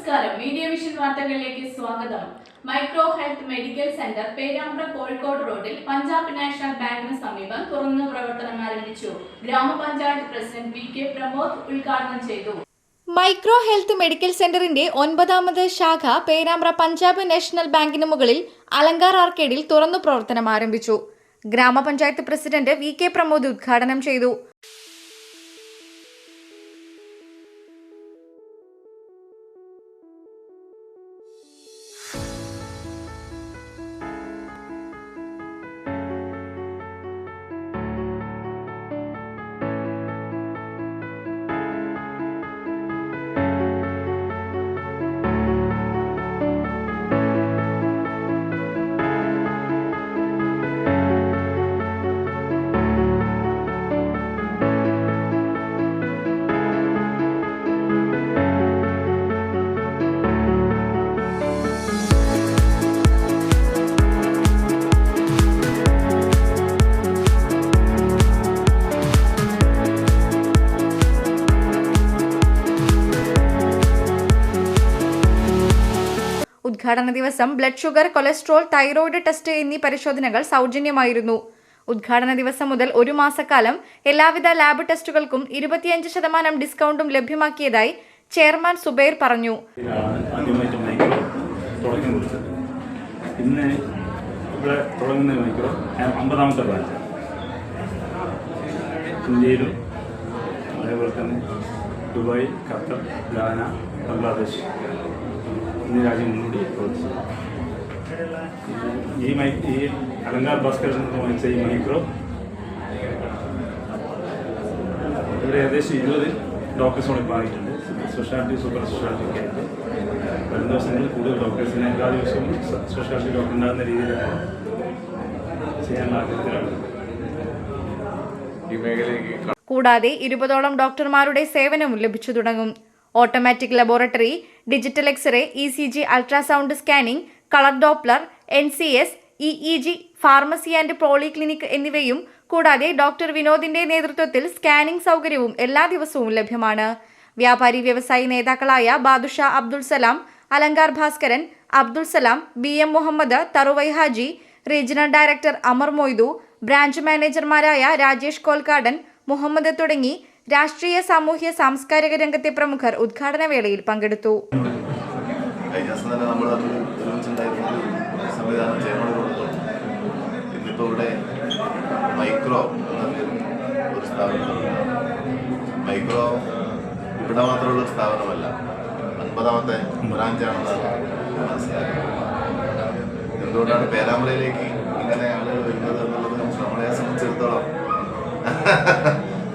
നമസ്കാരം. Media vision വാർത്തകളിലേക്ക് സ്വാഗതം. Micro health medical centre Perambra Kozhikode റോഡിൽ പഞ്ചാബ് നാഷണൽ ബാങ്കിന് സമീപം തുറന്നു പ്രവർത്തനം ആരംഭിച്ചു ഗ്രാമപഞ്ചായത്ത് പ്രസിഡന്റ് വി കെ പ്രമോദ് ഉദ്ഘാടനം ചെയ്തു. മൈക്രോ ഹെൽത്ത് മെഡിക്കൽ സെന്ററിന്റെ ഒൻപതാമത് ശാഖ പേരാമ്പ്ര പഞ്ചാബ് നാഷണൽ ബാങ്കിന് മുകളിൽ അലങ്കാർ ആർക്കേഡിൽ തുറന്നു പ്രവർത്തനം ആരംഭിച്ചു. ഗ്രാമപഞ്ചായത്ത് പ്രസിഡന്റ് വി കെ പ്രമോദ് ഉദ്ഘാടനം ചെയ്തു. ഉദ്ഘാടന ദിവസം blood sugar cholesterol thyroid test എന്നീ പരിശോധനകൾ സൗജന്യമായിരുന്നു. ഉദ്ഘാടന ദിവസം മുതൽ ഒരു മാസക്കാലം എല്ലാവിധ ലാബ് ടെസ്റ്റുകൾക്കും ഇരുപത്തിയഞ്ച് ശതമാനം ഡിസ്കൗണ്ടും ലഭ്യമാക്കിയതായി ചെയർമാൻ സുബൈർ പറഞ്ഞു. ഇന്ത്യയിലും അതേപോലെ തന്നെ ദുബായ് ഖത്തർ ഗാന ബംഗ്ലാദേശ്. എന്നീ കൂടി പ്രവർത്തിച്ചു. ഈ മൈ ഈ അലങ്കാർ ഭാസ്കരൻ വാങ്ങിച്ച ഈ മൈക്രോ. ഇവിടെ ഏകദേശം ഇരുപത് ഡോക്ടേഴ്സോടെ ഇപ്പോൾ ആയിട്ടുണ്ട് സ്പെഷ്യാലിറ്റി സൂപ്പർ സ്പെഷ്യാലിറ്റി ഒക്കെ ആയിട്ട്. വരും ദിവസങ്ങളിൽ കൂടുതൽ ഡോക്ടേഴ്സിനെ എല്ലാ ദിവസവും സ്പെഷ്യാലിറ്റി ഡോക്ടർ ഉണ്ടാകുന്ന രീതിയിലാണ് ചെയ്യാനുള്ള ആഗ്രഹത്തിലാണ്. ഈ മേഖലയിലേക്ക് കൂടാതെ ഇരുപതോളം ഡോക്ടർമാരുടെ സേവനവും ലഭിച്ചു തുടങ്ങും. Automatic laboratory digital x-ray E C G ultrasound scanning colour doppler N C S E E G pharmacy and polyclinic എന്നിവയും കൂടാതെ ഡോക്ടർ വിനോദിന്റെ നേതൃത്വത്തിൽ സ്കാനിംഗ് സൗകര്യവും എല്ലാ ദിവസവും ലഭ്യമാണ്. വ്യാപാരി വ്യവസായി നേതാക്കളായ Badusha Abdul Salam Alankar Bhaskaran Abdul Salam B M Muhammad Tharuvai Haji regional director Amar Moidu branch മാനേജർമാരായ Rajesh Kolkadan Muhammad തുടങ്ങി രാഷ്ട്രീയ സാമൂഹ്യ സാംസ്കാരിക രംഗത്തെ പ്രമുഖർ ഉദ്ഘാടന വേളയിൽ പങ്കെടുത്തു. ഇന്നിപ്പോൾ ഇവിടെ മൈക്രോ ഒരു മൈക്രോ മാത്രമുള്ള സ്ഥാപനമല്ല അൻപതാമത്തെ ബ്രാഞ്ചാണെന്നാണ് മനസ്സിലാക്കുന്നത് എന്തുകൊണ്ടാണ് പേരാമ്പ്രയിലേക്ക് ഇങ്ങനെ ആളുകൾ വരുന്നത് എന്നുള്ളത് നമ്മളെ സംബന്ധിച്ചിടത്തോളം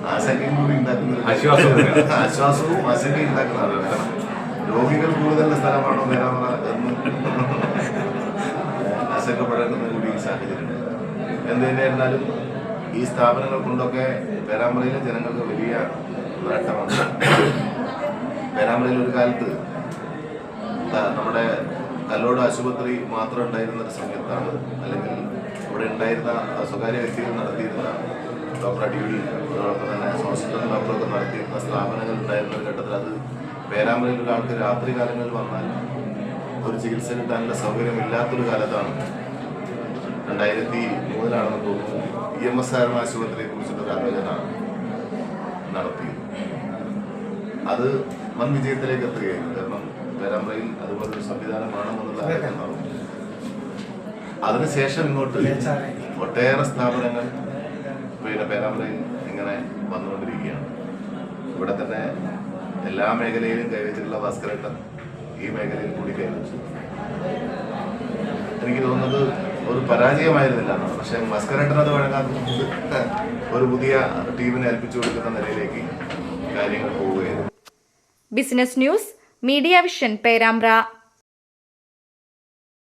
ആശങ്കയും കൂടി ഉണ്ടാക്കുന്ന ഒരു ആശ്വാസവും. ആശ്വാസവും വസതി ഉണ്ടാക്കുന്നതാണ് കാരണം രോഗികൾ കൂടുതലുള്ള സ്ഥലമാണോ പേരാമ്പ്ര എന്ന് ആശങ്കപ്പെടേണ്ടുന്ന കൂടി സാഹചര്യമുണ്ട്. എന്തുതന്നെയായിരുന്നാലും ഈ സ്ഥാപനങ്ങൾ കൊണ്ടൊക്കെ പേരാമ്പ്രയിലെ ജനങ്ങൾക്ക് വലിയ നേട്ടമാണ്. പേരാമ്പ്രയിൽ ഒരു കാലത്ത് നമ്മുടെ കല്ലോട് ആശുപത്രി മാത്രം ഉണ്ടായിരുന്ന ഒരു സമയത്താണ് അല്ലെങ്കിൽ ഇവിടെ ഉണ്ടായിരുന്ന സ്വകാര്യ വ്യക്തികൾ നടത്തിയിരുന്ന ഡോക്ടർ അടിയുടി അതോടൊപ്പം തന്നെ സോഷ്യൽ ഡോക്ടറൊക്കെ നടത്തിയിരുന്ന സ്ഥാപനങ്ങൾ ഉണ്ടായിരുന്ന ഒരു ഘട്ടത്തിൽ അത് പേരാമ്പ്രയിൽ ആൾക്ക് രാത്രി കാലങ്ങളിൽ വന്നാൽ ഒരു ചികിത്സ കിട്ടാനുള്ള സൗകര്യമില്ലാത്തൊരു കാലത്താണ്. രണ്ടായിരത്തി മൂന്നിലാണെന്ന് തോന്നുന്നു. ഇ എം എസ് ആർ ആശുപത്രിയെ കുറിച്ചിട്ടൊരു ആലോചന നടത്തിയത്. അത് വൻ വിജയത്തിലേക്ക് എത്തുകയായിരുന്നു. കാരണം പേരാമ്പ്രയിൽ അതുപോലൊരു സംവിധാനം വേണമെന്നുള്ള ആഗ്രഹം നടന്നു അതിനുശേഷം ഇങ്ങോട്ട് ഒട്ടേറെ സ്ഥാപനങ്ങൾ പിന്നെ പേരാമ്പ്രയും ഇങ്ങനെ വന്നുകൊണ്ടിരിക്കുകയാണ്. ഇവിടെ തന്നെ എല്ലാ മേഖലയിലും കൈവച്ചിട്ടുള്ള ഭാസ്കരേട്ടൻ ഈ മേഖലയിൽ കൂടി കൈവച്ചു എനിക്ക് തോന്നുന്നത് ഒരു പരാജയമായിരുന്നില്ല പക്ഷേ ഭാസ്കരേട്ടൻ അത് ഒരു പുതിയ ടീമിനെ ഏൽപ്പിച്ചു കൊടുക്കുന്ന നിലയിലേക്ക് കാര്യങ്ങൾ പോവുകയായിരുന്നു. Business news media vision Perambra.